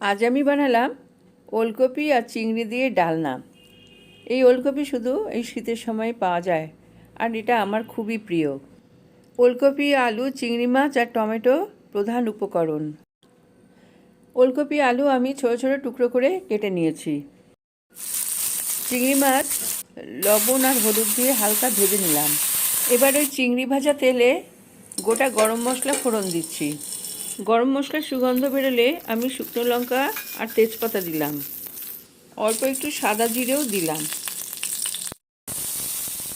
আজ আমি বানালাম ওলকপি আর চিংড়ি দিয়ে ডালনা। এই ওলকপি শুধু এই শীতের সময় পাওয়া যায় আর এটা আমার খুবই প্রিয়। ওলকপি, আলু, চিংড়ি মাছ আর টমেটো প্রধান উপকরণ। ওলকপি, আলু আমি ছোটো ছোটো টুকরো করে কেটে নিয়েছি। চিংড়ি মাছ, লবণ আর হলুদ দিয়ে হালকা ভেজে নিলাম। এবার ওই চিংড়ি ভাজা তেলে গোটা গরম মশলা ফোড়ন দিচ্ছি। গরম মশলার সুগন্ধ বেরোলে আমি শুকনো লঙ্কা আর তেজপাতা দিলাম। অল্প একটু সাদা জিরেও দিলাম।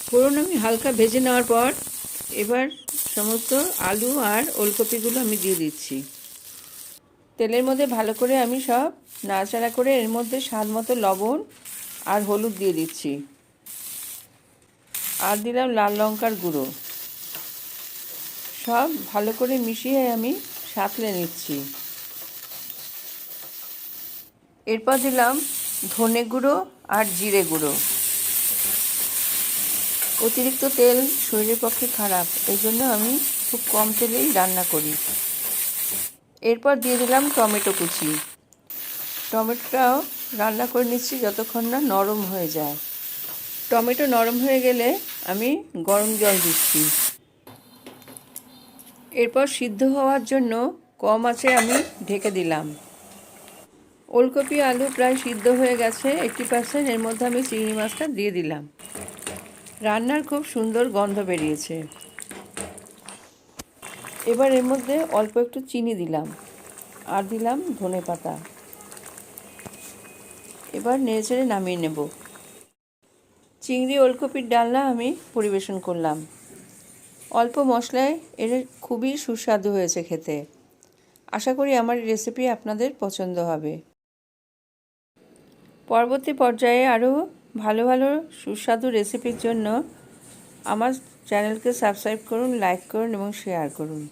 ফোড়ন আমি হালকা ভেজে নেওয়ার পর এবার সমস্ত আলু আর ওলকপিগুলো আমি দিয়ে দিচ্ছি। তেলের মধ্যে ভালো করে আমি সব নাড়াচাড়া করে এর মধ্যে স্বাদ মতো লবণ আর হলুদ দিয়ে দিচ্ছি। আর দিলাম লাল লঙ্কার গুঁড়ো। সব ভালো করে মিশিয়ে আমি সাঁতলে নিচ্ছি। এরপর দিলাম ধনে গুঁড়ো আর জিরে গুঁড়ো। অতিরিক্ত তেল শরীরের পক্ষে খারাপ, এই জন্য আমি খুব কম তেলেই রান্না করি। এরপর দিয়ে দিলাম টমেটো কুচি। টমেটোটাও রান্না করে নিচ্ছি যতক্ষণ না নরম হয়ে যায়। টমেটো নরম হয়ে গেলে আমি গরম জল দিচ্ছি। এরপর সিদ্ধ হওয়ার জন্য কম আছে আমি ঢেকে দিলাম। ওলকপি, আলু প্রায় সিদ্ধ হয়ে গেছে এইটটি পার্সেন্ট এর মধ্যে আমি চিংড়ি মাছটা দিয়ে দিলাম। রান্নার খুব সুন্দর গন্ধ বেরিয়েছে। এবার এর মধ্যে অল্প একটু চিনি দিলাম আর দিলাম ধনে পাতা। এবার নেড়েচেড়ে নামিয়ে নেব। চিংড়ি, ওলকপির ডালনা আমি পরিবেশন করলাম। অল্প মশলায় এর খুবই সুস্বাদু হয়েছে খেতে। আশা করি আমার রেসিপি আপনাদের পছন্দ হবে। পরবর্তী পর্যায়ে আরও ভালো ভালো সুস্বাদু রেসিপির জন্য আমার চ্যানেলকে সাবস্ক্রাইব করুন লাইক করুন এবং শেয়ার করুন।